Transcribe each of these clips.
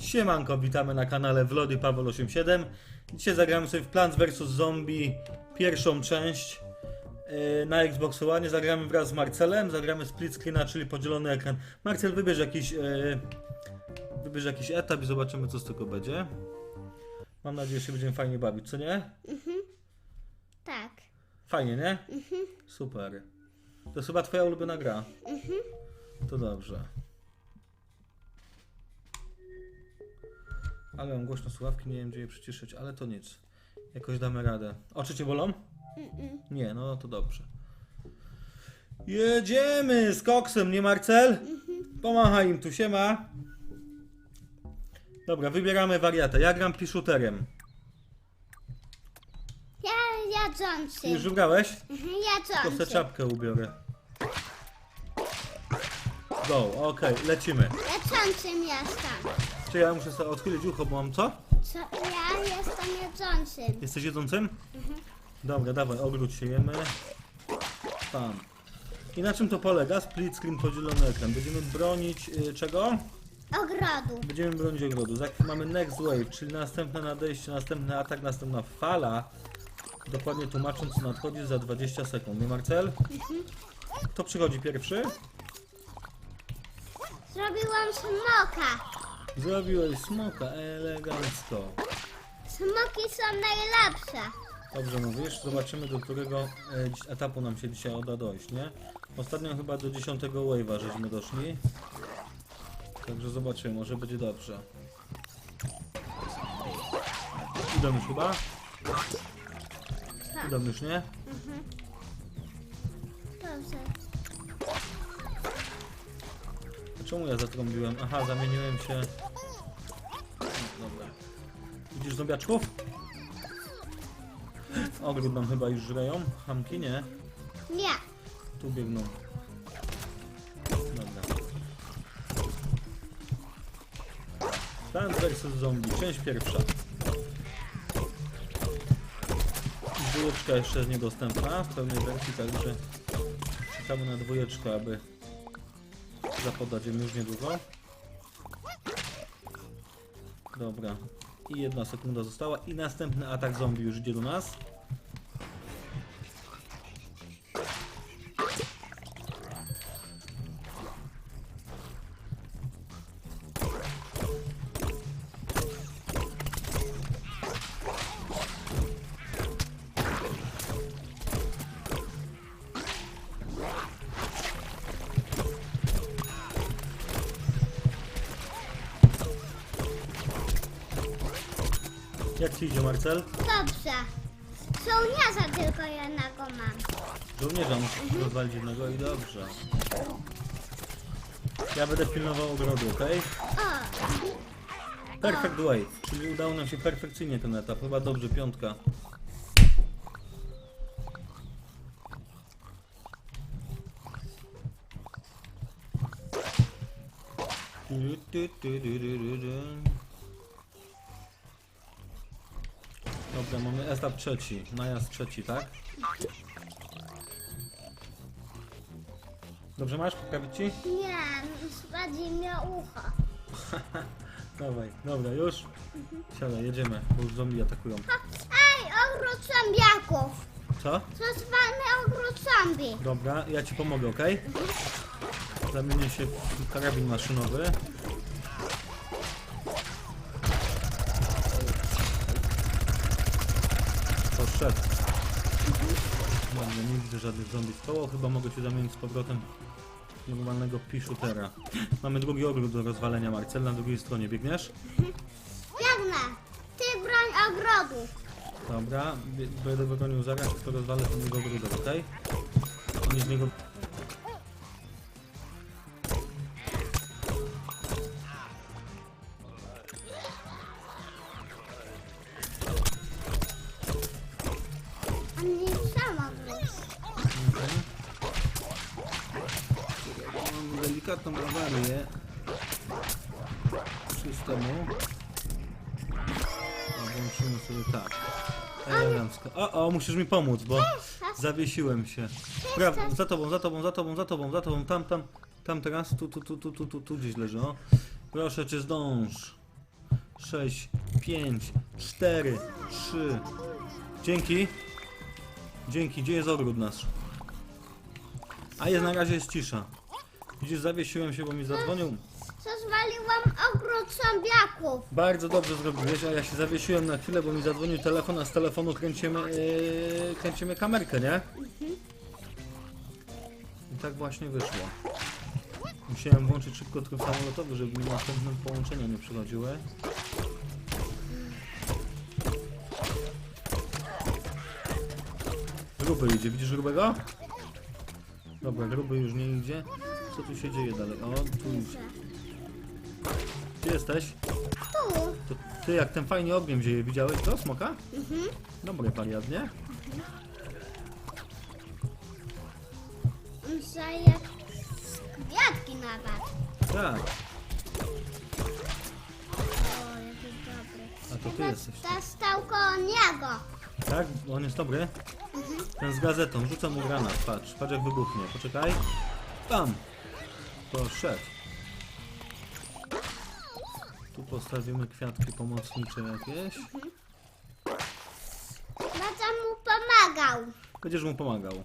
Siemanko, witamy na kanale Wlody Paweł 87. Dzisiaj zagramy sobie w Plants vs Zombie pierwszą część yy, na Xbox One. Zagramy wraz z Marcelem, zagramy split screena, czyli podzielony ekran. Marcel, wybierz jakiś, yy, wybierz jakiś etap i zobaczymy co z tego będzie. Mam nadzieję, że się będziemy fajnie bawić, co nie? Tak. Fajnie, nie? Super. To jest chyba twoja ulubiona gra. To dobrze. Ale mam głośno słuchawki, nie wiem gdzie je przyciszyć, ale to nic. Jakoś damy radę. Oczy cię bolą? Nie, no to dobrze. Jedziemy z koksem, nie Marcel? Pomachaj im tu, siema. Dobra, wybieramy wariatę. Ja gram piszuterem. Ja jadzący. Już wybrałeś? Mhm, To sobie Jadzący. czapkę ubiorę. Go, okej, lecimy. Jadzącym jestem. Czy ja muszę sobie odchylić ucho, bo mam co? Co? Ja jestem jadzącym. Jesteś jedzącym? Dobra, dawaj, obróć się, jemy. Tam. I na czym to polega? Split screen, podzielony ekran. Będziemy bronić y, czego? Ogrodu. Będziemy bronić ogrodu. Za chwilę mamy next wave, czyli następne nadejście, następny atak, następna fala. Dokładnie tłumacząc, co nadchodzi za 20 sekund. Nie Marcel? Kto przychodzi pierwszy? Zrobiłam smoka. Zrobiłeś smoka, elegancko. Smoki są najlepsze. Dobrze mówisz, zobaczymy do którego e, etapu nam się dzisiaj uda dojść, nie? Ostatnio chyba do 10 wave'a żeśmy doszli. Także zobaczymy, może będzie dobrze. Idą już chyba? Tak. Idą już, nie? Dobrze. Czemu ja zatrąbiłem? Aha, zamieniłem się... Dobra. Widzisz zombiaczków? Ogród nam chyba już żreją. Hamki, nie? Nie. Tu biegną. Dobra. Plants vs Zombie, część pierwsza. Dwójeczka jeszcze jest niedostępna w pełnej wersji, także czekamy na dwójeczkę, aby ją już niedługo. Dobra. I jedna sekunda została i następny atak zombie już idzie do nas. Dobrze. Ja będę pilnował ogrodu, ok? Perfect wave, czyli udało nam się perfekcyjnie ten etap. Chyba dobrze, piątka. Dobra, mamy etap trzeci, najazd trzeci, tak? Dobrze masz? Poprawić ci? Nie, spadzi mi ucho. Dawaj, dobra, już? Siadaj, jedziemy, bo już zombie atakują. Ej, ogród zombiaków. Co? To zwany ogród zombie. Dobra, ja ci pomogę, ok? Zamienię się w karabin maszynowy. Poszedł. Dobra, nie widzę żadnych zombie w koło. Chyba mogę się zamienić z powrotem normalnego piszutera. Mamy drugi ogród do rozwalenia, Marcel, na drugiej stronie. Biegniesz? Biegnę. Ty broń ogrodu. Dobra, bie- będę bronił zaraz, tylko rozwalę ten jego ogródek, okej? Okay? z niego... systemu. A Włączymy sobie tak. Elegancko. O, o, musisz mi pomóc, bo zawiesiłem się. Pra za tobą, za tobą, za tobą, za tobą, za tobą, tam, tam, tam teraz, tu, tu, tu, tu, tu, tu, tu gdzieś leży, o. Proszę cię, zdąż. 6, 5, 4, 3. Dzięki. Dzięki, gdzie jest ogród nasz? A jest na razie jest cisza. Widzisz, zawiesiłem się, bo mi zadzwonił. Zazwaliłam ogród zombiaków. Bardzo dobrze zrobiłeś, a ja się zawiesiłem na chwilę, bo mi zadzwonił telefon, a z telefonu kręcimy, yy, kręcimy kamerkę, nie? I tak właśnie wyszło. Musiałem włączyć szybko tryb samolotowy, żeby mi następne połączenia nie przychodziły. Gruby idzie, widzisz grubego? Dobra, gruby już nie idzie. Co tu się dzieje dalej? O, tu idzie. Gdzie jesteś? Tu. To ty jak ten fajnie ogniem dzieje, widziałeś to, smoka? Mhm. Dobry wariat, nie? On zaje kwiatki nawet. Tak. O, jaki dobry. A to ty jesteś. ta stał koło niego. Tak? On jest dobry? Ten z gazetą, rzucam mu granat, patrz, patrz jak wybuchnie. Poczekaj. Tam! Poszedł. Postawimy kwiatki pomocnicze jakieś. Tata mu pomagał. Będziesz mu pomagał.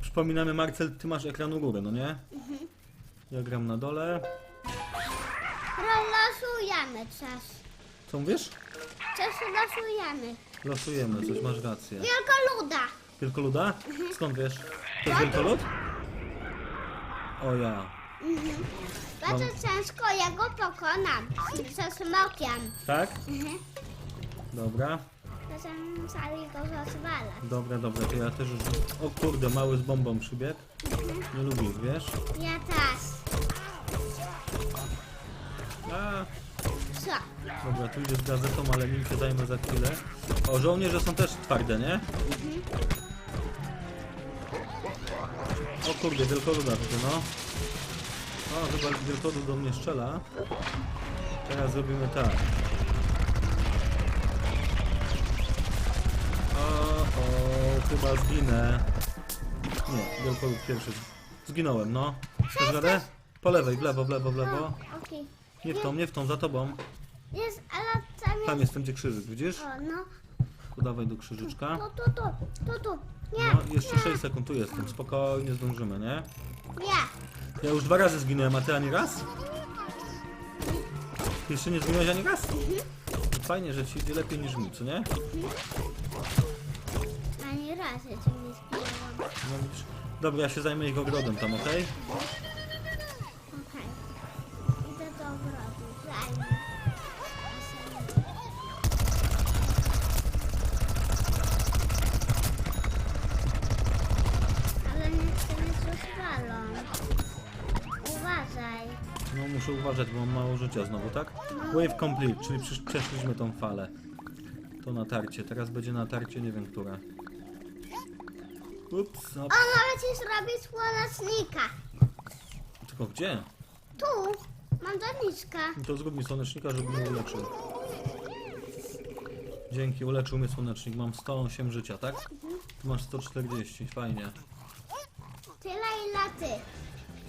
Przypominamy Marcel, ty masz ekran u góry, no nie? Ja gram na dole. Rozlosujemy czas. Co mówisz? Czas losujemy. Losujemy coś, masz rację. Wielkoluda. Wielkoluda? Skąd wiesz? To jest wielkolud? O ja. Bardzo ciężko jego pokonam. Ze smokiem. Tak? Mhm. Dobra. Czasem sami go rozwala. Dobra, dobra, to ja też już... O kurde, mały z bombą przybiegł. Nie lubię wiesz? Ja też. A, Co? dobra, tu idzie z gazetą, ale nim się zajmę za chwilę. O, żołnierze są też twarde, nie? O kurde, wielkoluda tutaj, no. O, chyba wielkolud do mnie strzela. Teraz zrobimy tak. O, o, chyba zginę. Nie, wielkolud pierwszy. Zginąłem, no. Chcesz radę? Po lewej, w lewo, w lewo, w lewo. Okej. Nie w tą, nie w tą, za tobą. Jest, ale tam jest... Tam jest ten gdzie krzyżyk, widzisz? O, no. Tu dawaj do krzyżyczka. Tu, tu, tu, tu, tu. Nie, No, jeszcze nie, 6 sekund tu jestem, spokojnie zdążymy, nie? nie. Ja już dwa razy zginąłem, a ty ani raz? Ty jeszcze nie zginąłeś ani raz? Fajnie, że ci idzie lepiej niż mi, co nie? Ani razy cię nie zginęłam. No widzisz. Dobra, ja się zajmę ich ogrodem tam, okej? Okej. Muszę uważać, bo mam mało życia znowu, tak? Wave complete, czyli przeszliśmy tą falę. To natarcie, teraz będzie natarcie, nie wiem które. Ups, no, O, mogę ci zrobić słonecznika. tylko gdzie? Tu. Mam doniczkę. No To zrób mi słonecznika, żeby mnie uleczył. Dzięki, uleczył mnie słonecznik. Mam 108 życia, tak? Tu masz 140, fajnie. Tyle ile ty.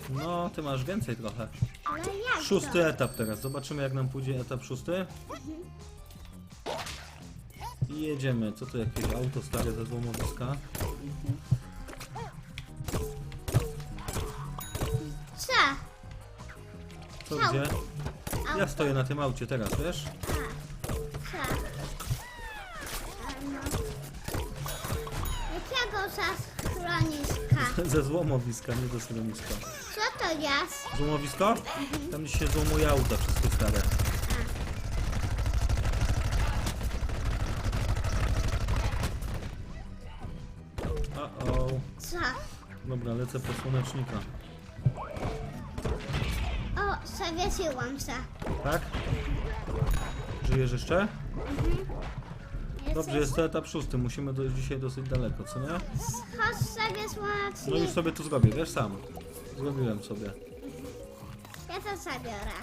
No, ty masz więcej trochę. Ale jak Szósty to? etap teraz. Zobaczymy jak nam pójdzie etap szósty. I jedziemy. Co to jakieś auto stare ze złomowiska? Co? Co Auto. gdzie? Ja stoję na tym aucie teraz, wiesz? A, co? A, no. Jakiego? Ze złomowiska, nie do schroniska. Jest? Złomowisko? Tam gdzie się złomuje auta wszystkie stare. O, Co? Dobra, lecę po słonecznika. O, zawiesiłam się. Tak? Żyjesz jeszcze? Jesteś... Dobrze, jest to etap szósty. Musimy dojść dzisiaj dosyć daleko, co nie? Chodź sobie No słonecznik. już sobie to zrobię, wiesz sam. Zrobiłem sobie. Ja to zabiorę.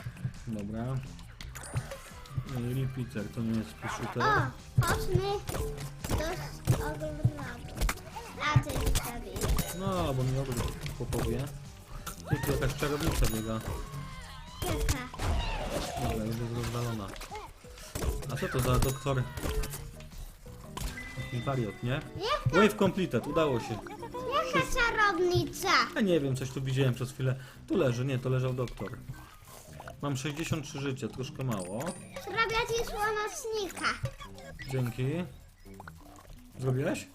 Dobra. No i Repeater, to nie jest. O, chodźmy do ogrodu. A ty mi zabijesz. No, bo mi ogród popowie. Ty, tu jakaś czarownica biega. Jaka? Dobra, już jest rozwalona. A co to za doktor? Jakiś wariot, nie? Jaka, Wave completed, udało się. Jaka czarownica? Ja nie wiem, coś tu widziałem przez chwilę. Tu leży, nie, to leżał doktor. Mam 63 życia, troszkę mało. Zrobię ci słonecznika. Dzięki. Zrobiłeś?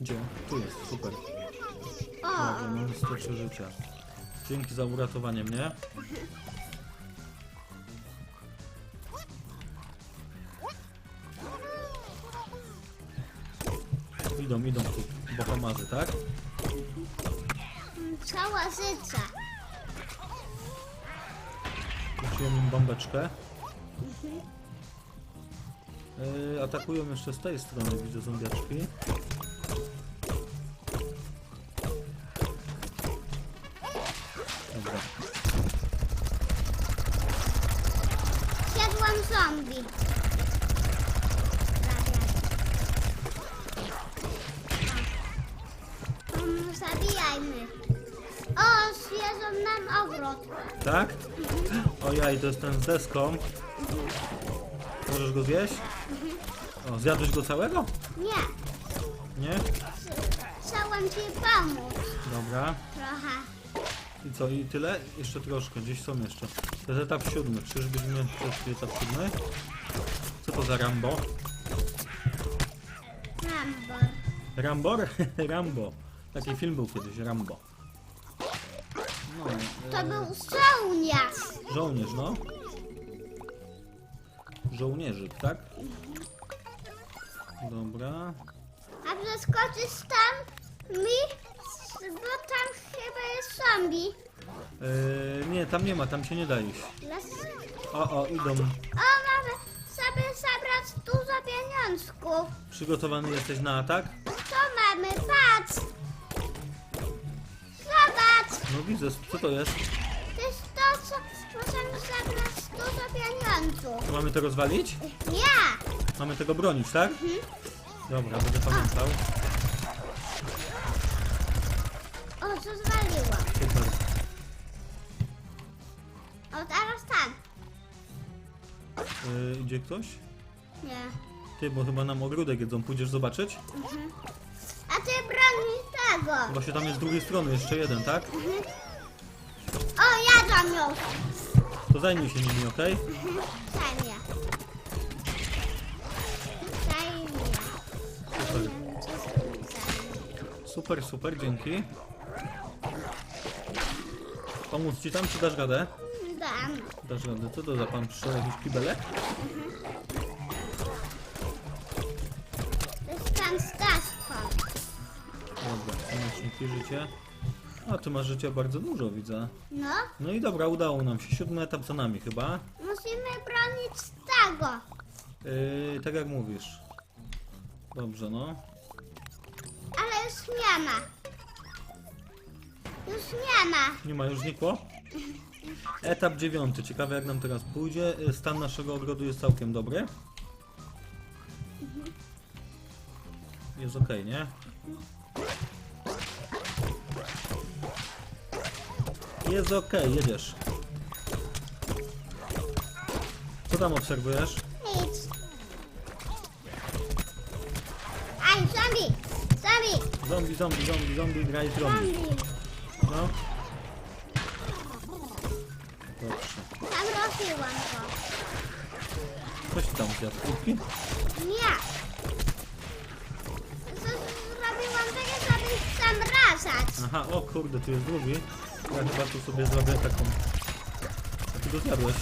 Gdzie? Tu jest, super. O, Dobrze, mam 103 życia. Dzięki za uratowanie mnie. Idą, idą tu, bohomazy, tak? Cała życia. Rzuciłem im bombeczkę. Yy, atakują jeszcze z tej strony, widzę zombiaczki. Dobra. Siadłam zombie. Zabijajmy. Nam ogród. Tak? Ojaj, to jest ten z deską. Możesz go zjeść? O, zjadłeś go całego? Nie, Nie? chciałam ci pomóc Dobra. trochę. I co, i tyle? Jeszcze troszkę, gdzieś są jeszcze. To jest etap siódmy. Czyżbyśmy przeszli etap siódmy? Co to za Rambo? Rambor. Rambor? Rambo. Taki film był kiedyś, Rambo. To był żołnierz. żołnierz, no. Żołnierzyk, tak? Dobra. A przeskoczysz tam mi, bo tam chyba jest zombie. E, nie, tam nie ma, tam się nie da iść. Las... O, o, idą. O, mamy sobie zabrać dużo pieniążków. Przygotowany jesteś na atak? Co mamy? Patrz! No widzę, co to jest? To jest to, co możemy zabrać dużo pieniądzów. Mamy to rozwalić? Nie! Mamy tego bronić, tak? Dobra, będę pamiętał. O, co zwaliło? Super. O, teraz tam. E, idzie ktoś? Nie. Ty, bo chyba nam ogródek jedzą. Pójdziesz zobaczyć? A ty broni tego. Właśnie tam jest z drugiej strony jeszcze jeden, tak? O, jadłam ją. To zajmij się nimi, okej? Zajmie. Zajmie. Super. Super, super, dzięki. Pomóc ci tam, czy dasz radę? Dam. Dasz radę. Co to za pan przyszedł? Jakiś kibelek? Pomocniki, życie. A, ty masz życia bardzo dużo, widzę. No, No i dobra, udało nam się. Siódmy etap za nami chyba. musimy bronić tego. Yy, tak jak mówisz. Dobrze, no. Ale już nie ma. Już nie ma. Nie ma, już znikło? Etap dziewiąty. Ciekawe jak nam teraz pójdzie. Yy, Stan naszego ogrodu jest całkiem dobry. Jest ok, nie? Jest ok, jedziesz. Co tam obserwujesz? Nic. Aj, zombie! Zombie! Zombie, zombie, zombie, zombie, graj z zombie. Zombie! No. Dobrze. Zamroziłam go. Coś tam zjadł. Kubki? Nie. Z- Zrobiłam takie, żeby zamrażać. Aha, o kurde, tu jest drugi. Ja chyba tu sobie zrobię taką... A ty go zjadłeś?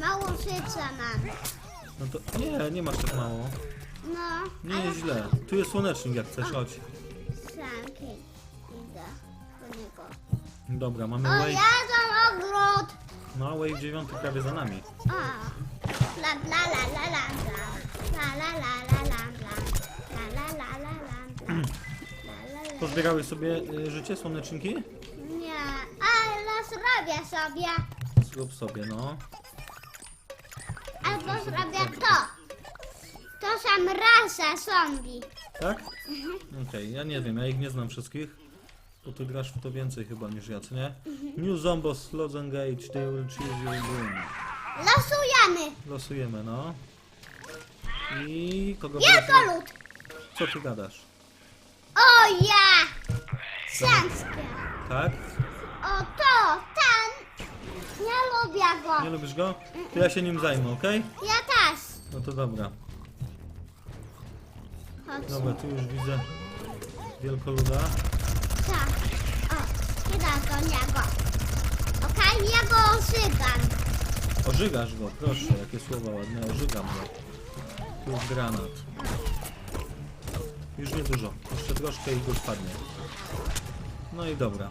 Mało życia mam. No to... Nie, nie masz tak mało. No. Nie jest źle. Tu jest słonecznik jak chcesz, chodź. Sanki. Idę do niego. Dobra, mamy O, wave... jadą ogród. No, wave 9 prawie za nami. O. La la la la la la. La la la la la la. La la la la. Pozbierałeś sobie y, życie, słoneczniki? Nie, ale zrobię sobie. Zrób sobie, no. Albo zrobię to. To sam rasa zombie. Tak? Okej, ja nie wiem, ja ich nie znam wszystkich. Bo ty grasz w to więcej chyba niż ja, co nie? New Zombos, Lods Engage, they will choose your room. Losujemy. Losujemy, no. I kogo Wielkolud. Co ty gadasz? O ja. Sianskie. Tak? O to, ten. Nie lubię go. Nie lubisz go? To ja się nim zajmę, okej? Ja też. No to dobra. Chodź. Dobra, tu już widzę wielkoluda. Tak. O, idę do niego. Okej, ja go ożygam. Ożygasz go, proszę, jakie słowa ładne, ożygam go. Tu jest granat. Już niedużo, jeszcze troszkę i go spadnie. No i dobra.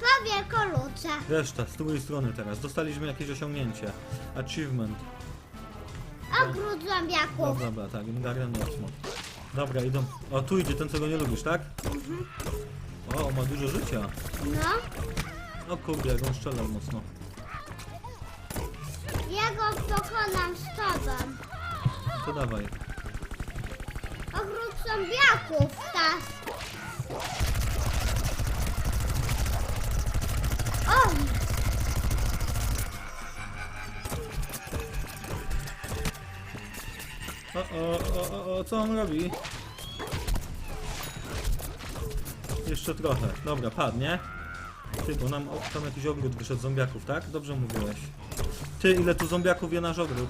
Po wielkoludze. Reszta, z drugiej strony teraz. Dostaliśmy jakieś osiągnięcie. Achievement. Ogród zombiaków. Dobra, dobra, tak, Ingarian mocno. Dobra, idą. O, tu idzie ten, co go nie lubisz, tak? O, ma dużo życia. No, O kurde, jak on strzelał mocno. Ja go pokonam z tobą. To dawaj. Ogród zombiaków, tak. O, O, o, o, o, o, co on robi? Jeszcze trochę. Dobra, padnie. Ty, bo nam o, tam jakiś ogród wyszedł zombiaków, tak? Dobrze mówiłeś. Ty, ile tu zombiaków je nasz ogród?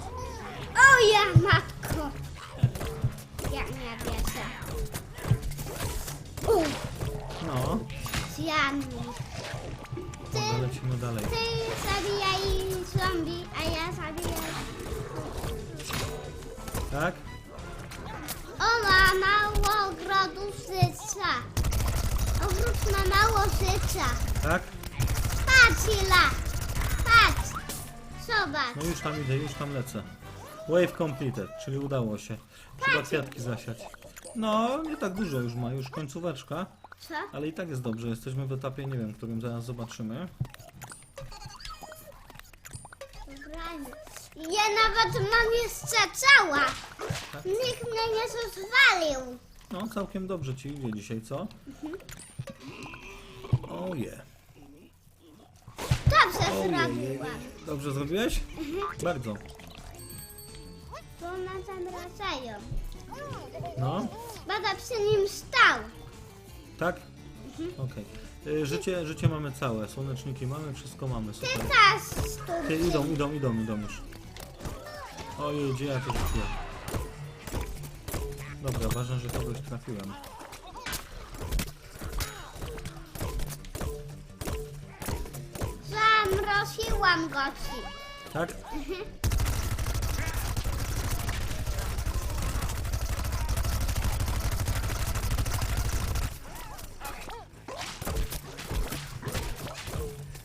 o ja matko. Ja nie wierzę. U, No, zjadł. Ty, dobra, lecimy dalej. ty zabijaj zombie, a ja zabiję. Tak? Ola, mało ogrodu życia. Ogród ma mało życia. Tak? Patrz Ila! Patrz! Zobacz! No już tam idę, już tam lecę. Wave completed, czyli udało się. Trzeba kwiatki zasiać. No, nie tak dużo już ma, już końcóweczka. Co? Ale i tak jest dobrze, jesteśmy w etapie, nie wiem, którym zaraz zobaczymy. Ubranie. Ja nawet mam jeszcze cała! Nikt mnie nie rozwalił! No, całkiem dobrze ci idzie dzisiaj, co? Oje. Dobrze zrobiłam! Dobrze zrobiłeś? Bardzo. Bo nas zamrażają. No, Będę przy nim stał! tak? Okej. Y, Życie, życie mamy całe, słoneczniki mamy, wszystko mamy, super. też Ty, tu! idą, idą, idą, idą już. Ojej, gdzie ja to rzuciłem? Dobra, ważne, że kogoś trafiłem. Zamroziłam go ci! Tak?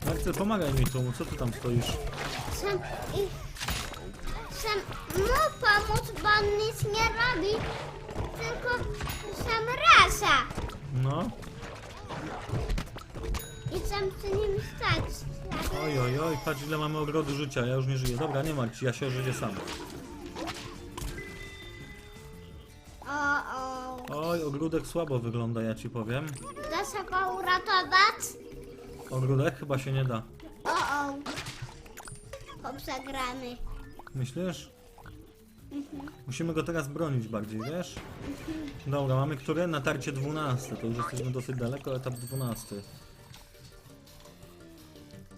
Marcel, pomagaj mi tu, co ty tam stoisz? Sam, i, sam mu pomóc, bo on nic nie robi, tylko sam rasa. No, I sam przy nim stać. Oj, oj, oj, patrz ile mamy ogrodu życia, ja już nie żyję. Dobra, nie martw się, ja się ożyję sam. O, o. Oj, ogródek słabo wygląda, ja ci powiem. Da się go uratować? Ogródek chyba się nie da. O, o. Przegrany. Myślisz? Musimy go teraz bronić bardziej, wiesz? Dobra, mamy które? Natarcie 12. To już jesteśmy dosyć daleko, etap 12.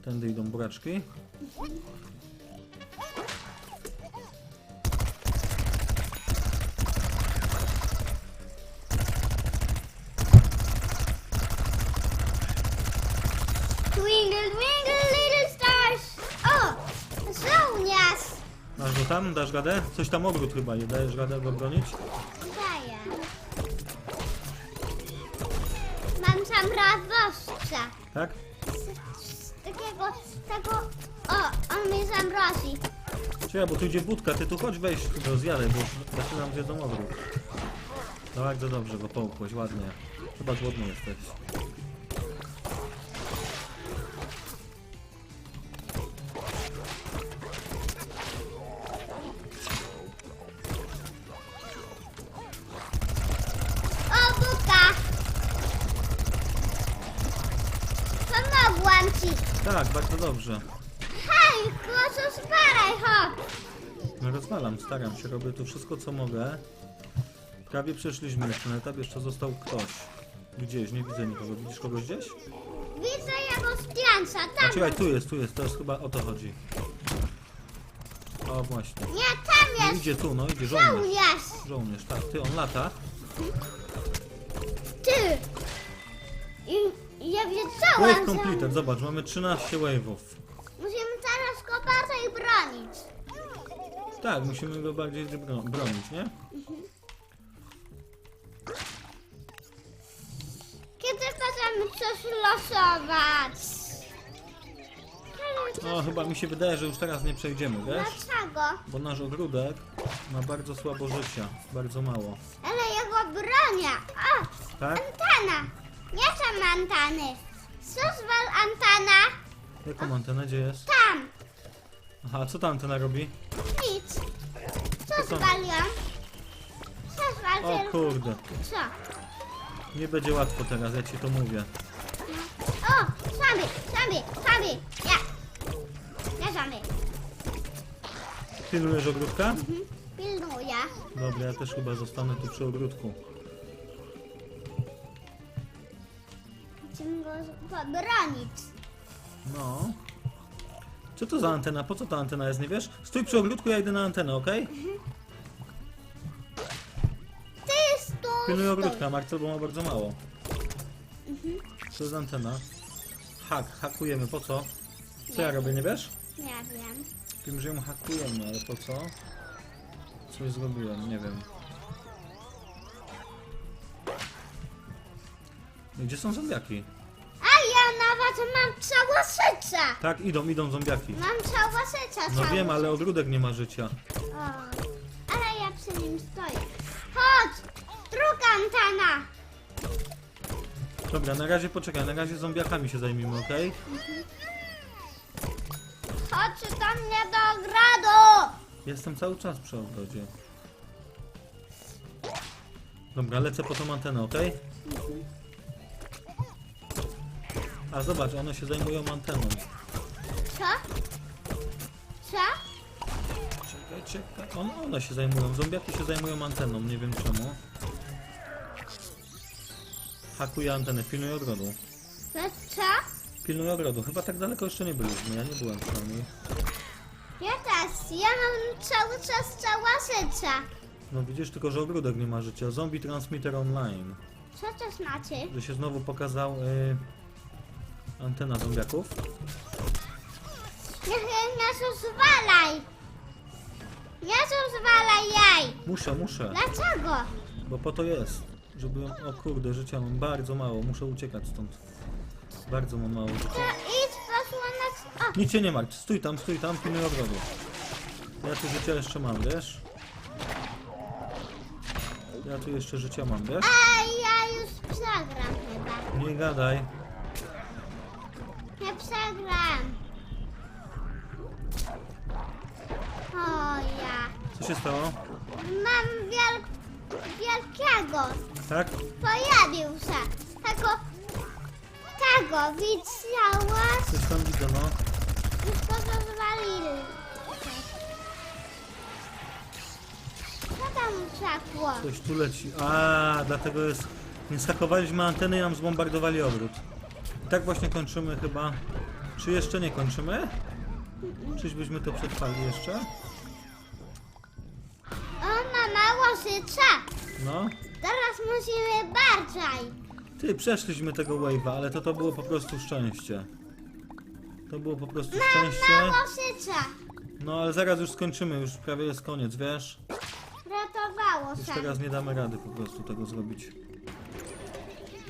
Tędy idą buraczki. Twinkle, twinkle, little stars. O, żołnierz. Masz go tam? Dasz radę? Coś tam ogród chyba je. Dajesz radę go bronić? Daję. Mam sam radoszcza. Tak? tam mrozi. Czekaj, bo tu idzie budka, ty tu chodź wejść do zjany, bo zaczynam zjedzą ogród. No bardzo dobrze go połkłeś, ładnie. Chyba głodny jesteś. O, buka! Pomogłam ci. Tak, bardzo dobrze. Rozwalam, staram się, robię tu wszystko co mogę. Prawie przeszliśmy już ten etap, jeszcze został ktoś. Gdzieś, nie widzę nikogo. Widzisz kogoś gdzieś? Widzę jego zdjęcia, A tam. czekaj, tu jest, tu jest, to jest chyba o to chodzi. O właśnie. Nie, tam jest idzie tu, no idzie żołnierz. żołnierz. Żołnierz, tak, ty, on lata. Ty. I ja Wave wiedziałam, że completed, zobacz, mamy 13 wave'ów. musimy teraz go bardziej bronić. Tak, musimy go bardziej bro bronić, nie? Kiedy będziemy coś losować? No, chyba mi się wydaje, że już teraz nie przejdziemy, wiesz? Dlaczego? Bo nasz ogródek ma bardzo słabo życia, bardzo mało. Ale jego bronia. O, Tak? antena. Nie tam anteny. Suzwal antena. Jaką antenę, gdzie jest? Tam. Aha, co ta antena robi? Nic. Co co? zwaliłam? Co zwal O kurde, Co? nie będzie łatwo teraz, ja ci to mówię. O, zombie, zombie, zombie. Ja. Ja zombie. Pilnujesz ogródka? Mhm. Pilnuję. Dobra, ja też chyba zostanę tu przy ogródku. Chcemy go pobronić. No. Co to za antena? Po co ta antena jest, nie wiesz? Stój przy ogródku, ja idę na antenę, okej? Ty jest tu. Pilnuj ogródka, Marcel, bo ma bardzo mało. Co jest antena? Hak, hakujemy, po co? Co ja robię, nie wiesz? Nie wiem. Wiem, że ją hakujemy, ale po co? Coś zrobiłem, nie wiem. Gdzie są zombiaki? Nawet mam całe serce. Tak, idą, idą zombiaki. Mam całe serce. No całe wiem, ale ogródek nie ma życia. O, ale ja przy nim stoję. Chodź! Druga antena! Dobra, na razie poczekaj, na razie zombiakami się zajmijmy, okej? Chodź do mnie do ogrodu! Jestem cały czas przy ogrodzie. Dobra, lecę po tą antenę, okej? A zobacz, one się zajmują anteną. Co? Co? Czekaj, czekaj. One, one się zajmują, zombiaki się zajmują anteną, nie wiem czemu. Hakuję antenę, pilnuj ogrodu. Co? Pilnuj ogrodu, chyba tak daleko jeszcze nie byliśmy, ja nie byłem przynajmniej. Ja też. Ja mam cały czas całe serce. No widzisz, tylko że ogródek nie ma życia. Zombie Transmitter Online. Co to znaczy? Że się znowu pokazał y, antena zombiaków. Nie, nie, nie zwalaj! Nie zwalaj jej! Muszę, muszę, Dlaczego? bo po to jest. Żeby, o kurde, życia mam bardzo mało, muszę uciekać stąd. Bardzo mam mało To życia. idź. O, Nic się nie martw, stój tam, stój tam, pilnuj ogrodu. Ja tu życia jeszcze mam, wiesz? Ja tu jeszcze życia mam, wiesz? a ja już przegram chyba. Nie gadaj. Nie przegram. O ja. Co się stało? Mam wiel... wielkiego. Tak? Pojawił się. Tego... Tego widziałaś? Coś tam widzę, no. Już go rozwalili. Co tam uciekło? Coś tu leci. A, dlatego jest. Nie skakowaliśmy anteny i nam zbombardowali ogród. I tak właśnie kończymy chyba. Czy jeszcze nie kończymy? Czyżbyśmy to przetrwali jeszcze? On ma mało życia. No. Teraz musimy bardziej. Ty, przeszliśmy tego wave'a, ale to to było po prostu szczęście. To było po prostu szczęście. mało życia. No ale zaraz już skończymy, już prawie jest koniec, wiesz? Ratowało Już się. teraz nie damy rady po prostu tego zrobić.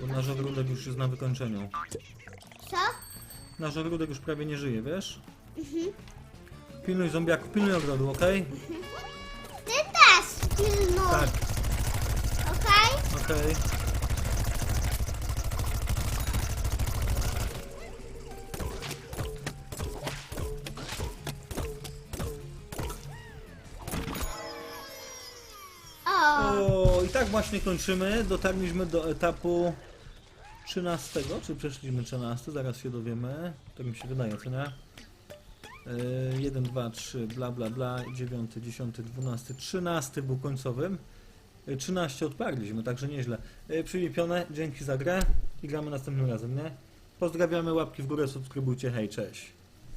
Bo nasz ogródek już jest na wykończeniu. Co? Nasz ogródek już prawie nie żyje, wiesz? Pilnuj zombiaków, pilnuj ogrodu, okej? Ty też pilnuj. Tak, Okej? okej. O. O, i tak właśnie kończymy. Dotarliśmy do etapu 13, czy przeszliśmy 13? Zaraz się dowiemy. Tak mi się wydaje, co nie? Yy, 1, 2, 3, bla bla bla, 9, 10, 12, 13 był końcowym. Yy, 13 odparliśmy, także nieźle. Yy, Przylipione, dzięki za grę i gramy następnym razem, nie? Pozdrawiamy, łapki w górę, subskrybujcie, hej, cześć.